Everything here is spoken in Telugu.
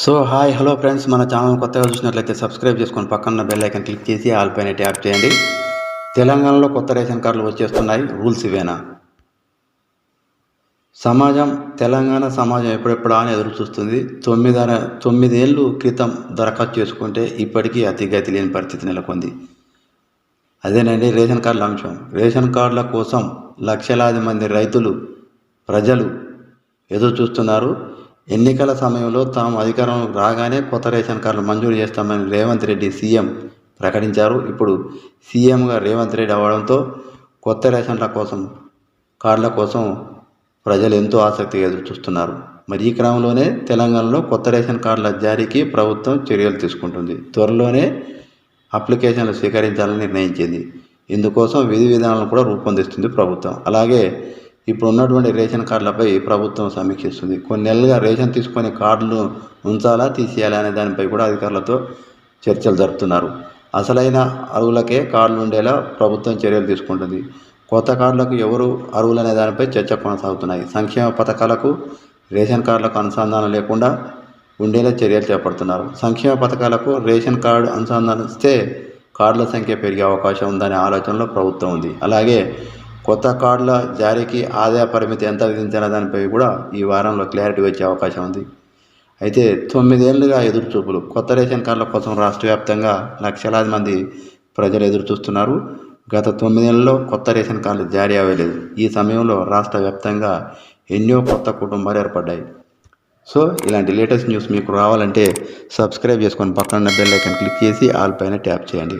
So hi hello friends. మన ఛానల్ కొత్తగా చూసినట్లయితే సబ్స్క్రైబ్ చేసుకొని పక్కన బెల్ ఐకన్ క్లిక్ చేసి ఆల్ పైన ట్యాప్ చేయండి. తెలంగాణలో కొత్త రేషన్ కార్డులు వచ్చేస్తున్నాయి. రూల్స్ ఇవేనా? సమాజం తెలంగాణ సమాజం ఎప్పుడెప్పుడా అని ఎదురు చూస్తుంది. తొమ్మిది తొమ్మిదేళ్ళు క్రితం దరఖాస్తు చేసుకుంటే ఇప్పటికీ అతిగతి లేని పరిస్థితి నెలకొంది. అదేనండి రేషన్ కార్డుల అంశం. రేషన్ కార్డుల కోసం లక్షలాది మంది రైతులు ప్రజలు ఎదురు చూస్తున్నారు. ఎన్నికల సమయంలో తాము అధికారం రాగానే కొత్త రేషన్ కార్డులు మంజూరు చేస్తామని రేవంత్ రెడ్డి సీఎం ప్రకటించారు. ఇప్పుడు సీఎంగా రేవంత్ రెడ్డి అవ్వడంతో కొత్త రేషన్ల కోసం కార్డుల కోసం ప్రజలు ఎంతో ఆసక్తిగా ఎదురు చూస్తున్నారు మరి ఈ క్రమంలోనే తెలంగాణలో కొత్త రేషన్ కార్డుల జారీకి ప్రభుత్వం చర్యలు తీసుకుంటుంది. త్వరలోనే అప్లికేషన్లు స్వీకరించాలని నిర్ణయించింది. ఇందుకోసం విధి విధానాలను కూడా రూపొందిస్తుంది ప్రభుత్వం. అలాగే ఇప్పుడు ఉన్నటువంటి రేషన్ కార్డులపై ప్రభుత్వం సమీక్షిస్తుంది. కొన్ని నెలలుగా రేషన్ తీసుకొని కార్డులు ఉంచాలా తీసేయాలా అనే దానిపై కూడా అధికారులతో చర్చలు జరుపుతున్నారు. అసలైన అరువులకే కార్డులు ఉండేలా ప్రభుత్వం చర్యలు తీసుకుంటుంది. కొత్త కార్డులకు ఎవరు అర్హులనే దానిపై చర్చ కొనసాగుతున్నాయి. సంక్షేమ పథకాలకు రేషన్ కార్డులకు అనుసంధానం లేకుండా ఉండేలా చర్యలు చేపడుతున్నారు. సంక్షేమ పథకాలకు రేషన్ కార్డు అనుసంధానిస్తే కార్డుల సంఖ్య పెరిగే అవకాశం ఉందనే ఆలోచనలో ప్రభుత్వం ఉంది. అలాగే కొత్త కార్డుల జారీకి ఆదాయ పరిమితి ఎంత విధించిన దానిపై కూడా ఈ వారంలో క్లారిటీ వచ్చే అవకాశం ఉంది. అయితే తొమ్మిదేళ్ళుగా ఎదురుచూపులు కొత్త రేషన్ కార్డుల కోసం రాష్ట్ర వ్యాప్తంగా లక్షలాది మంది ప్రజలు ఎదురు చూస్తున్నారు గత తొమ్మిదేళ్ళలో కొత్త రేషన్ కార్డులు జారీ అవ్వలేదు. ఈ సమయంలో రాష్ట్ర వ్యాప్తంగా ఎన్నో కొత్త కుటుంబాలు ఏర్పడ్డాయి. సో ఇలాంటి లేటెస్ట్ న్యూస్ మీకు రావాలంటే సబ్స్క్రైబ్ చేసుకొని పక్కన బెల్ ఐకన్ క్లిక్ చేసి ఆల్ పైన ట్యాప్ చేయండి.